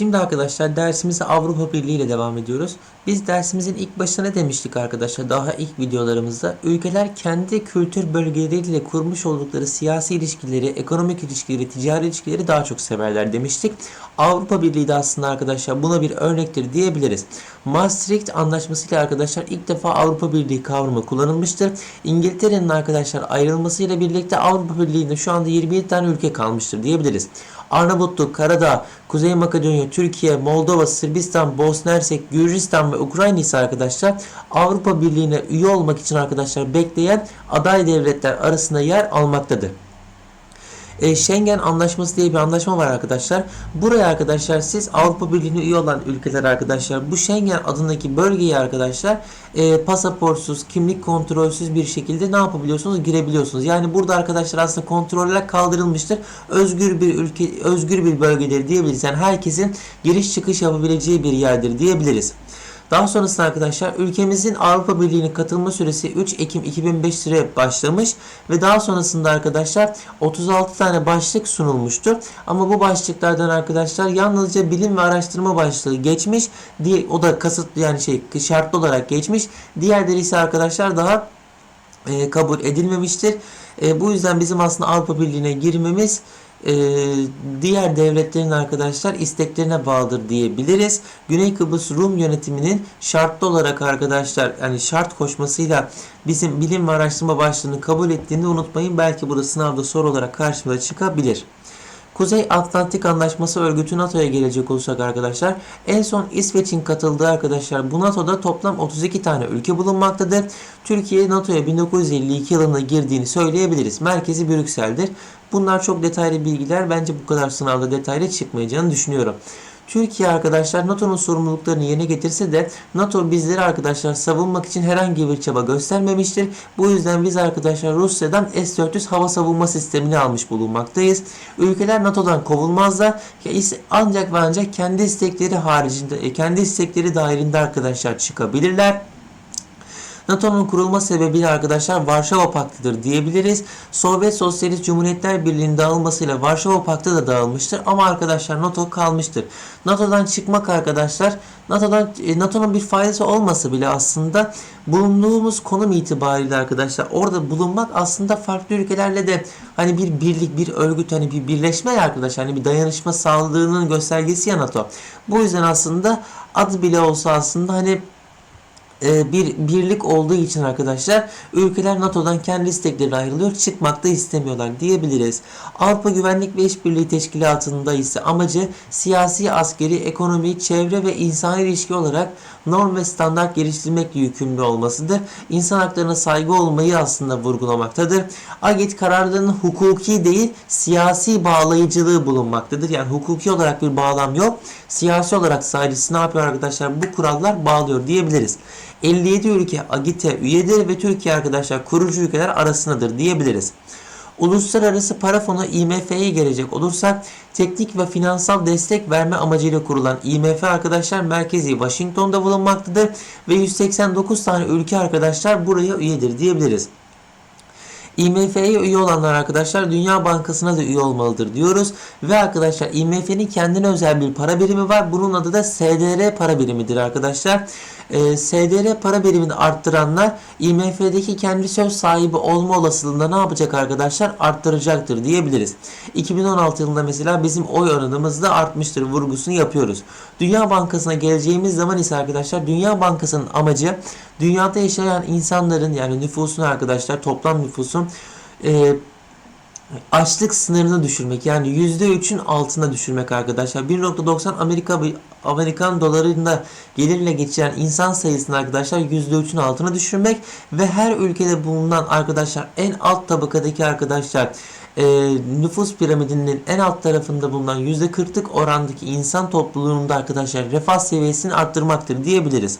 Şimdi arkadaşlar dersimize Avrupa Birliği ile devam ediyoruz. Biz dersimizin ilk başına ne demiştik arkadaşlar daha ilk videolarımızda? Ülkeler kendi kültür bölgeleriyle kurmuş oldukları siyasi ilişkileri, ekonomik ilişkileri, ticari ilişkileri daha çok severler demiştik. Avrupa Birliği de aslında arkadaşlar buna bir örnektir diyebiliriz. Maastricht Anlaşması ile arkadaşlar ilk defa Avrupa Birliği kavramı kullanılmıştır. İngiltere'nin arkadaşlar ayrılmasıyla birlikte Avrupa Birliği'nde şu anda 27 tane ülke kalmıştır diyebiliriz. Arnavutluk, Karadağ, Kuzey Makedonya, Türkiye, Moldova, Sırbistan, Bosna Hersek, Gürcistan ve Ukrayna ise arkadaşlar Avrupa Birliği'ne üye olmak için arkadaşlar bekleyen aday devletler arasında yer almaktadır. E, Schengen Anlaşması diye bir anlaşma var arkadaşlar. Buraya arkadaşlar siz Avrupa Birliği'ne üye olan ülkeler arkadaşlar bu Schengen adındaki bölgeyi arkadaşlar e, pasaportsuz, kimlik kontrolsüz bir şekilde ne yapabiliyorsunuz? Girebiliyorsunuz. Yani burada arkadaşlar aslında kontroller kaldırılmıştır. Özgür bir ülke, özgür bir bölgedir diyebiliriz. Yani herkesin giriş çıkış yapabileceği bir yerdir diyebiliriz. Daha sonrasında arkadaşlar ülkemizin Avrupa Birliği'ne katılma süresi 3 Ekim 2005 süre başlamış ve daha sonrasında arkadaşlar 36 tane başlık sunulmuştur. Ama bu başlıklardan arkadaşlar yalnızca bilim ve araştırma başlığı geçmiş. Diye, o da kasıtlı yani şey şartlı olarak geçmiş. Diğerleri ise arkadaşlar daha e, kabul edilmemiştir. E, bu yüzden bizim aslında Avrupa Birliği'ne girmemiz e, diğer devletlerin arkadaşlar isteklerine bağlıdır diyebiliriz. Güney Kıbrıs Rum yönetiminin şartlı olarak arkadaşlar yani şart koşmasıyla bizim bilim ve araştırma başlığını kabul ettiğini unutmayın. Belki burada sınavda soru olarak karşımıza çıkabilir. Kuzey Atlantik Anlaşması örgütü NATO'ya gelecek olursak arkadaşlar en son İsveç'in katıldığı arkadaşlar bu NATO'da toplam 32 tane ülke bulunmaktadır. Türkiye NATO'ya 1952 yılında girdiğini söyleyebiliriz. Merkezi Brüksel'dir. Bunlar çok detaylı bilgiler. Bence bu kadar sınavda detaylı çıkmayacağını düşünüyorum. Türkiye arkadaşlar NATO'nun sorumluluklarını yerine getirse de NATO bizleri arkadaşlar savunmak için herhangi bir çaba göstermemiştir. Bu yüzden biz arkadaşlar Rusya'dan S-400 hava savunma sistemini almış bulunmaktayız. Ülkeler NATO'dan kovulmazlar. Ancak ve ancak kendi istekleri haricinde, kendi istekleri dahilinde arkadaşlar çıkabilirler. NATO'nun kurulma sebebi arkadaşlar Varşova Paktı'dır diyebiliriz. Sovyet Sosyalist Cumhuriyetler Birliği'nin dağılmasıyla Varşova Paktı da dağılmıştır ama arkadaşlar NATO kalmıştır. NATO'dan çıkmak arkadaşlar NATO'dan e, NATO'nun bir faydası olmasa bile aslında bulunduğumuz konum itibariyle arkadaşlar orada bulunmak aslında farklı ülkelerle de hani bir birlik, bir örgüt, hani bir birleşme arkadaşlar hani bir dayanışma sağladığının göstergesi ya NATO. Bu yüzden aslında adı bile olsa aslında hani bir birlik olduğu için arkadaşlar ülkeler NATO'dan kendi istekleri ayrılıyor çıkmak da istemiyorlar diyebiliriz. Avrupa Güvenlik ve İşbirliği Teşkilatı'nda ise amacı siyasi, askeri, ekonomik, çevre ve insani ilişki olarak norm ve standart geliştirmekle yükümlü olmasıdır. İnsan haklarına saygı olmayı aslında vurgulamaktadır. AGİT kararlarının hukuki değil siyasi bağlayıcılığı bulunmaktadır. Yani hukuki olarak bir bağlam yok. Siyasi olarak sadece ne yapıyor arkadaşlar? Bu kurallar bağlıyor diyebiliriz. 57 ülke AGİT'e üyedir ve Türkiye arkadaşlar kurucu ülkeler arasındadır diyebiliriz. Uluslararası Para Fonu IMF'ye gelecek olursak teknik ve finansal destek verme amacıyla kurulan IMF arkadaşlar merkezi Washington'da bulunmaktadır ve 189 tane ülke arkadaşlar buraya üyedir diyebiliriz. IMF'ye üye olanlar arkadaşlar Dünya Bankası'na da üye olmalıdır diyoruz. Ve arkadaşlar IMF'nin kendine özel bir para birimi var. Bunun adı da SDR para birimidir arkadaşlar. Ee, SDR para birimini arttıranlar IMF'deki kendi söz sahibi olma olasılığında ne yapacak arkadaşlar? Arttıracaktır diyebiliriz. 2016 yılında mesela bizim oy oranımız da artmıştır vurgusunu yapıyoruz. Dünya Bankası'na geleceğimiz zaman ise arkadaşlar Dünya Bankası'nın amacı dünyada yaşayan insanların yani nüfusun arkadaşlar toplam nüfusun e, açlık sınırını düşürmek yani %3'ün altına düşürmek arkadaşlar. 1.90 Amerika Amerikan dolarında gelirle geçiren insan sayısını arkadaşlar %3'ün altına düşürmek ve her ülkede bulunan arkadaşlar en alt tabakadaki arkadaşlar e, nüfus piramidinin en alt tarafında bulunan %40'lık orandaki insan topluluğunda arkadaşlar refah seviyesini arttırmaktır diyebiliriz.